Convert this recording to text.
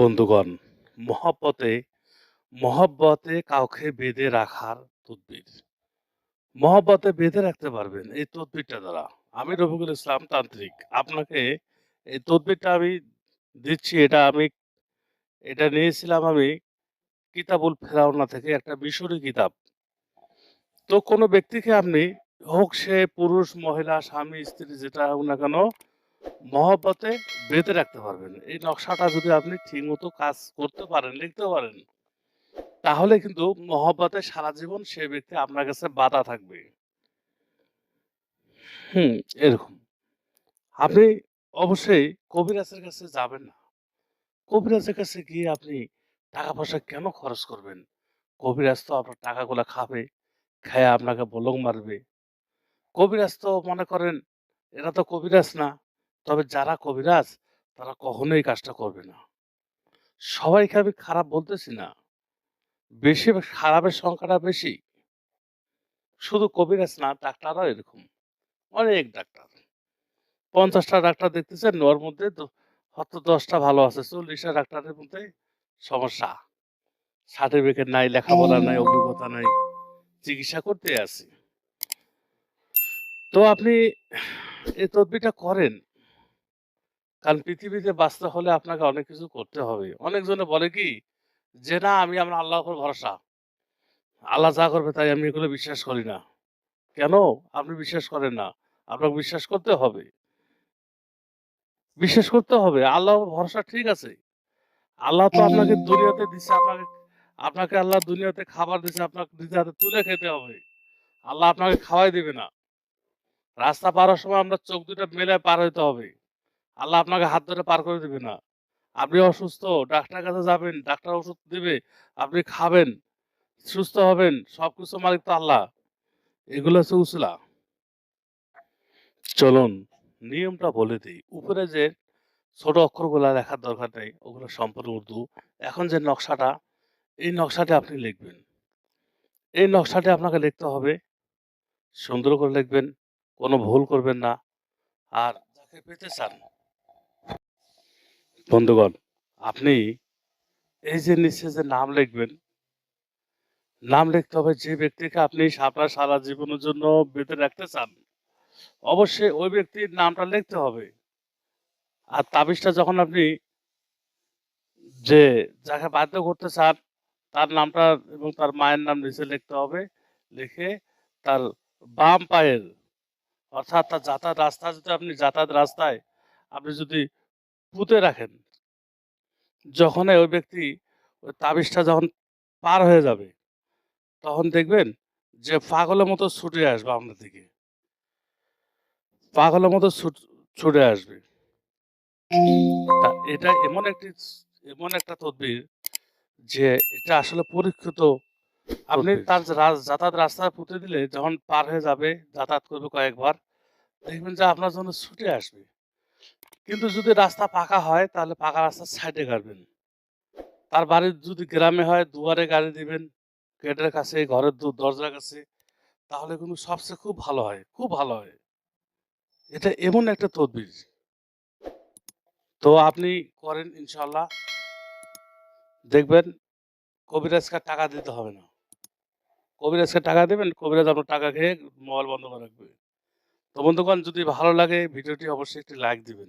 বন্ধুগণ, মহব্বতে, মহাব্বতে কাউকে বেঁধে রাখার তদবির। মহাব্বতে বেঁধে রাখতে পারবেন এই তদবিরটা দ্বারা। আমি রফিকুল ইসলাম তান্ত্রিক। আপনাকে এই তদবিরটা আমি দিচ্ছি, এটা আমি, এটা নিয়েছিলাম আমি কিতাবুল ফেরাউনা থেকে, একটা মিশরি কিতাব। তো কোনো ব্যক্তিকে আপনি হোক সে পুরুষ, মহিলা, স্বামী, স্ত্রী, যেটা হোক না কেন মহব্বতে বেঁধে রাখতে পারবেন। এই নকশাটা যদি আপনি ঠিকমতো কাজ করতে পারেন, লিখতে পারেন, তাহলে কিন্তু মহব্বতে সারা জীবন সে ব্যক্তি আপনার কাছে বাধা থাকবে। হুম, এরকম। আপনি অবশ্যই কবিরাজের কাছে যাবেন না। কবিরাজের কাছে গিয়ে আপনি টাকা পয়সা কেন খরচ করবেন? কবিরাজ তো আপনার টাকাগুলো খাবে, খেয়ে আপনাকে বলং মারবে। কবিরাজ তো মনে করেন, এরা তো কবিরাজ না। তবে যারা কবিরাজ, তারা কখনোই কাজটা করবে না। সবাইকে আমি খারাপ বলতেছি না। বেশি খারাপের সংখ্যাটা বেশি। শুধু কবিরাজ না, ডাক্তাররাও এরকম। অনেক ডাক্তার। পঞ্চাশটা ডাক্তার দেখতেছেন, ওর মধ্যে হয়তো দশটা ভালো আছে, চল্লিশটা ডাক্তারের মধ্যে সমস্যা। সার্টিফিকেট নাই, লেখাপড়া নাই, অভিজ্ঞতা নাই, চিকিৎসা করতে আছে। তো আপনি এই তদবিরটা করেন। কারণ পৃথিবীতে বাঁচতে হলে আপনাকে অনেক কিছু করতে হবে। অনেকজনে বলে কি যে না আমি আমার আল্লাহর উপর ভরসা। আল্লাহ যা করবে তাই আমি এগুলো বিশ্বাস করি না। কেন? আপনি বিশ্বাস করেন না। আপনাকে বিশ্বাস করতে হবে। বিশ্বাস করতে হবে। আল্লাহ ভরসা ঠিক আছে। আল্লাহ তো আপনাকে দুনিয়াতে দিচ্ছে আপনাকে আপনাকে আল্লাহ দুনিয়াতে খাবার দিচ্ছে আপনাকে নিজে হাতে তুলে খেতে হবে। আল্লাহ আপনাকে খাওয়াই দিবে না। রাস্তা পারার সময় আমরা চোখ দুটো মেলে পার হইতে হবে। আল্লাহ আপনাকে হাত ধরে পার করে দিবে না। আপনি অসুস্থ ডাক্তার কাছে যাবেন, ডাক্তার ওষুধ দেবে, আপনি খাবেন, সুস্থ হবেন সবকিছু মালিক তো আল্লাহ। এগুলো হচ্ছে উসলা। চলুন, নিয়মটা বলে দিই। উপরে যে ছোট অক্ষরগুলো লেখার দরকার নেই, ওগুলো সম্পূর্ণ উর্দু। এখন যে নকশাটা, এই নকশাটা আপনি লিখবেন। এই নকশাটা আপনাকে লিখতে হবে, সুন্দর করে লিখবেন, কোনো ভুল করবেন না। আর যাকে পেতে চান বন্ধুগণ, আপনি এই যে নিচে যে নাম লিখবেন, নাম লিখতে হবে যে ব্যক্তিকে আপনি আপনার সারা জীবনের জন্য বেঁধে রাখতে চান, অবশ্যই ওই ব্যক্তির নামটা লিখতে হবে। আর তাবিজটা যখন আপনি যে যাকে বাধ্য করতে চান, তার নামটা এবং তার মায়ের নাম নিচে লিখতে হবে, লিখে তার বাম পায়ের অর্থাৎ তার যাতায়াত রাস্তা যদি আপনি যাতায়াত রাস্তায় আপনি যদি পুঁতে রাখেন। যখন ওই ব্যক্তি ওই তাবিজটা যখন পার হয়ে যাবে তখন দেখবেন যে পাগলের মতো ছুটে আসবে আপনার দিকে। পাগলের মতো ছুটে আসবে। এটা এমন একটি এমন একটা তদবির যে এটা আসলে পরীক্ষিত। আপনি তার যাতায়াত রাস্তা পুঁতে দিলে যখন পার হয়ে যাবে যাতায়াত করবে কয়েকবার দেখবেন যে আপনার জন্য ছুটে আসবে। কিন্তু যদি রাস্তা পাকা হয়, তাহলে পাকা রাস্তার সাইডে কাটবেন তার বাড়ির যদি গ্রামে হয়, দুয়ারে গাড়ি দিবেন, গেটের কাছে, ঘরের দরজার কাছে, তাহলে কিন্তু সবচেয়ে খুব ভালো হয়, খুব ভালো হয়। এটা এমন একটা তদবির। তো আপনি করেন ইনশাল্লাহ দেখবেন কবিরাজকে টাকা দিতে হবে না। কবিরাজকে টাকা দেবেন, কবিরাজ আপনার টাকা খেয়ে মোবাইল বন্ধ করে রাখবে। তো বন্ধুগণ, যদি ভালো লাগে, ভিডিওটি অবশ্যই একটি লাইক দিবেন।